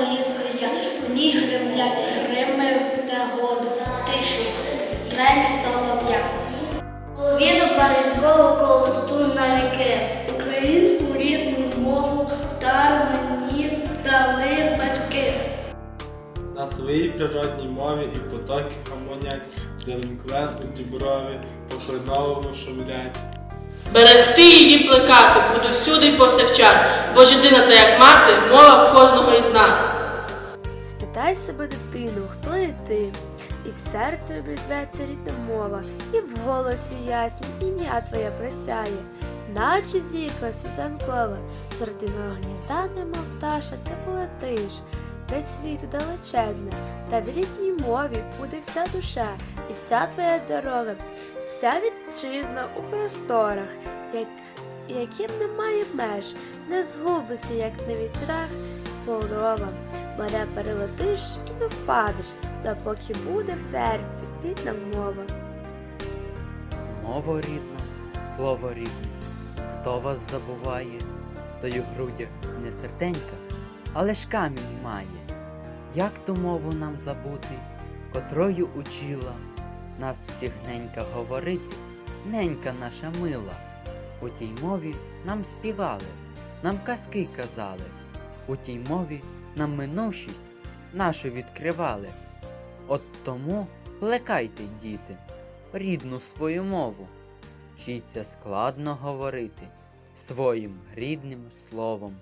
блискає, в ній гремлять грими в негоду, в тиші стрелі солов'я. Половину паренкову колосту на віки. Українську рідну мову дар мені дали батьки. На своїй природній мові і потоки гамонять, зеленклен у діброві, по кленовому шумлять. Берегти її плекати, буду всюди й повсякчас, бо жидина та як мати. Спитай себе дитину, хто є ти, і в серці обізветься рідна мова, і в голосі ясні ім'я твоє просяє, наче зірка світанкова, з родинного гнізда, немов пташа, ти полетиш, де світу далечезне, та в рідній мові буде вся душа, і вся твоя дорога, вся вітчизна у просторах, як, яким немає меж, не згубися, як на вітрах, порова. Моря перелетиш і не впадеш, допоки буде в серці рідна мова. Мова рідна, слово рідне. Хто вас забуває, той у грудях не серденька, але ж камінь має. Як ту мову нам забути, котрою учила нас всіх ненька говорити, ненька наша мила. У тій мові нам співали, нам казки казали, у тій мові нам минувшість нашу відкривали. От тому плекайте, діти, рідну свою мову. Вчіться складно говорити своїм рідним словом.